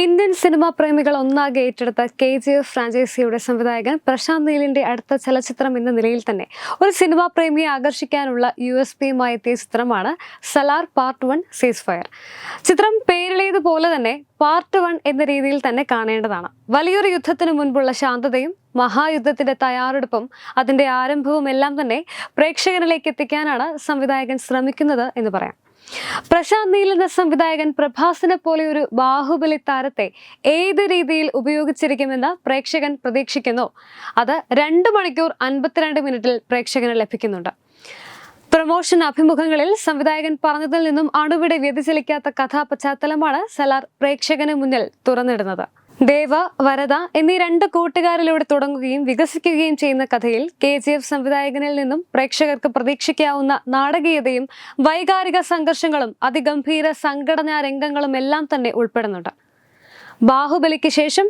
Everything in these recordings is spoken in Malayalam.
ഇന്ത്യൻ സിനിമാ പ്രേമികൾ ഒന്നാകെ ഏറ്റെടുത്ത കെ ജി എഫ് ഫ്രാഞ്ചൈസിയുടെ സംവിധായകൻ പ്രശാന്ത് നീലിന്റെ അടുത്ത ചലച്ചിത്രം എന്ന നിലയിൽ തന്നെ ഒരു സിനിമാ പ്രേമിയെ ആകർഷിക്കാനുള്ള യു എസ് പിയുമായി എത്തിയ ചിത്രമാണ് Salaar part one ceasefire. ചിത്രം പേരിലേതുപോലെ തന്നെ പാർട്ട് വൺ എന്ന രീതിയിൽ തന്നെ കാണേണ്ടതാണ്. വലിയൊരു യുദ്ധത്തിന് മുൻപുള്ള ശാന്തതയും മഹായുദ്ധത്തിന്റെ തയ്യാറെടുപ്പും അതിന്റെ ആരംഭവും എല്ലാം തന്നെ പ്രേക്ഷകരിലേക്ക് എത്തിക്കാനാണ് സംവിധായകൻ ശ്രമിക്കുന്നത് എന്ന് പറയാം. പ്രശാന്ത് നീൽ എന്ന സംവിധായകൻ പ്രഭാസിനെ പോലെ ഒരു ബാഹുബലി താരത്തെ ഏത് രീതിയിൽ ഉപയോഗിച്ചിരിക്കുമെന്ന് പ്രേക്ഷകൻ പ്രതീക്ഷിക്കുന്നു. അത് രണ്ട് മണിക്കൂർ അൻപത്തിരണ്ട് മിനിറ്റിൽ പ്രേക്ഷകന് ലഭിക്കുന്നുണ്ട്. പ്രമോഷൻ അഭിമുഖങ്ങളിൽ സംവിധായകൻ പറഞ്ഞതിൽ നിന്നും അണുവിടെ വ്യതിചലിക്കാത്ത കഥാപശ്ചാത്തലമാണ് സലാർ പ്രേക്ഷകന് മുന്നിൽ തുറന്നിടുന്നത്. ദേവ വരദ എന്നീ രണ്ട് കൂട്ടുകാരിലൂടെ തുടങ്ങുകയും വികസിക്കുകയും ചെയ്യുന്ന കഥയിൽ കെ ജി എഫ് സംവിധായകനിൽ നിന്നും പ്രേക്ഷകർക്ക് പ്രതീക്ഷിക്കാവുന്ന നാടകീയതയും വൈകാരിക സംഘർഷങ്ങളും അതിഗംഭീര സംഘടനാ രംഗങ്ങളും എല്ലാം തന്നെ ഉൾപ്പെടുന്നുണ്ട്. ബാഹുബലിക്ക് ശേഷം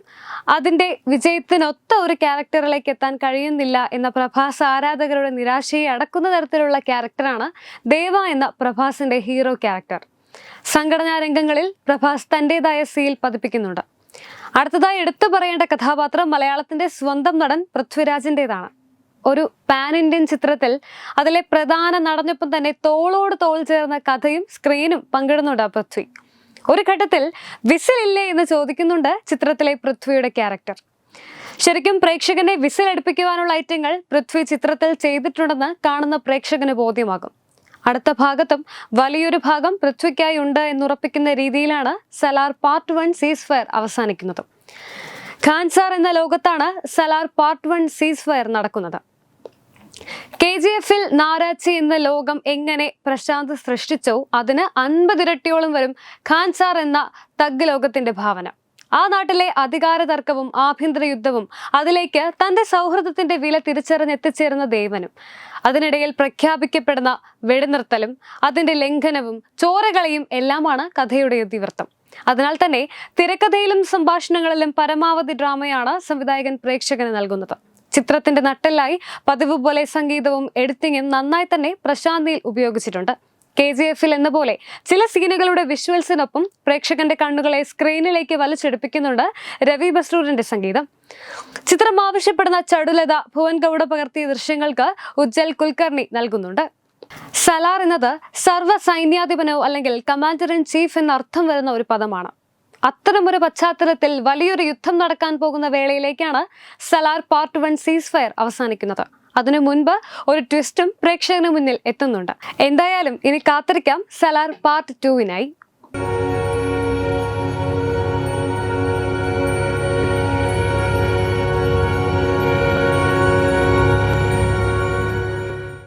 അതിന്റെ വിജയത്തിനൊത്ത ഒരു ക്യാരക്ടറിലേക്ക് എത്താൻ കഴിയുന്നില്ല എന്ന പ്രഭാസ് ആരാധകരുടെ നിരാശയെ അടക്കുന്ന തരത്തിലുള്ള ക്യാരക്ടറാണ് ദേവ എന്ന പ്രഭാസിന്റെ ഹീറോ ക്യാരക്ടർ. സംഘടനാ രംഗങ്ങളിൽ പ്രഭാസ് തന്റെതായ സീൽ പതിപ്പിക്കുന്നുണ്ട്. അടുത്തതായി എടുത്തു പറയേണ്ട കഥാപാത്രം മലയാളത്തിന്റെ സ്വന്തം നടൻ പൃഥ്വിരാജിന്റെതാണ് ഒരു പാൻ ഇന്ത്യൻ ചിത്രത്തിൽ അതിലെ പ്രധാന നടനൊപ്പം തന്നെ തോളോട് തോൾ ചേർന്ന കഥയും സ്ക്രീനും പങ്കിടുന്നുണ്ട് ആ പൃഥ്വി. ഒരു ഘട്ടത്തിൽ വിസിലില്ലേ എന്ന് ചോദിക്കുന്നുണ്ട് ചിത്രത്തിലെ പൃഥ്വിയുടെ ക്യാരക്ടർ ശരിക്കും പ്രേക്ഷകനെ വിസിൽ അടുപ്പിക്കുവാനുള്ള ഐറ്റങ്ങൾ പൃഥ്വി ചിത്രത്തിൽ ചെയ്തിട്ടുണ്ടെന്ന് കാണുന്ന പ്രേക്ഷകന് ബോധ്യമാകും. അടുത്ത ഭാഗത്തും വലിയൊരു ഭാഗം പൃഥ്വിക്കായി ഉണ്ട് എന്നുറപ്പിക്കുന്ന രീതിയിലാണ് Salaar part one ceasefire അവസാനിക്കുന്നത്. ഖാൻസാർ എന്ന ലോകത്താണ് Salaar part one ceasefire നടക്കുന്നത്. കെ ജി എഫിൽ നാരാച്ചി എന്ന ലോകം എങ്ങനെ പ്രശാന്ത് സൃഷ്ടിച്ചോ അതിന് അൻപതിരട്ടിയോളം വരും ഖാൻസാർ എന്ന തഗ് ലോകത്തിന്റെ ഭാവന. ആ നാട്ടിലെ അധികാര തർക്കവും ആഭ്യന്തര യുദ്ധവും അതിലേക്ക് തന്റെ സൗഹൃദത്തിന്റെ വില തിരിച്ചറിഞ്ഞെത്തിച്ചേരുന്ന ദേവനും. അതിനിടയിൽ പ്രഖ്യാപിക്കപ്പെടുന്ന വെടിനിർത്തലും അതിന്റെ ലംഘനവും ചോരകളെയും എല്ലാമാണ് കഥയുടെ ഇതിവൃത്തം. അതിനാൽ തന്നെ തിരക്കഥയിലും സംഭാഷണങ്ങളിലും പരമാവധി ഡ്രാമയാണ് സംവിധായകൻ പ്രേക്ഷകന് നൽകുന്നത്. ചിത്രത്തിന്റെ നട്ടെല്ലായി പതിവ് പോലെ സംഗീതവും എഡിറ്റിങ്ങും നന്നായി തന്നെ പ്രശാന്തിയിൽ ഉപയോഗിച്ചിട്ടുണ്ട്. കെ ജി എഫിൽ എന്ന പോലെ ചില സീനുകളുടെ വിഷ്വൽസിനൊപ്പം പ്രേക്ഷകന്റെ കണ്ണുകളെ സ്ക്രീനിലേക്ക് വലിച്ചെടുപ്പിക്കുന്നുണ്ട് രവി ബസ്രൂരിന്റെ സംഗീതം. ചിത്രം ആവശ്യപ്പെടുന്ന ചടുലത ഭുവൻ ഗൗഡ പകർത്തിയ ദൃശ്യങ്ങൾക്ക് ഉജ്ജൽ കുൽക്കർണി നൽകുന്നുണ്ട്. സലാർ എന്നത് സർവ സൈന്യാധിപനോ അല്ലെങ്കിൽ കമാൻഡർ ഇൻ ചീഫ് എന്ന അർത്ഥം വരുന്ന ഒരു പദമാണ്. അത്തരമൊരു പശ്ചാത്തലത്തിൽ വലിയൊരു യുദ്ധം നടക്കാൻ പോകുന്ന വേളയിലേക്കാണ് Salaar part one ceasefire അവസാനിക്കുന്നത്. അതിനു മുൻപ് ഒരു ട്വിസ്റ്റും പ്രേക്ഷകന് മുന്നിൽ എത്തുന്നുണ്ട്. എന്തായാലും ഇനി കാത്തിരിക്കാം. സലാർ പാർട്ട് ടുവിനായി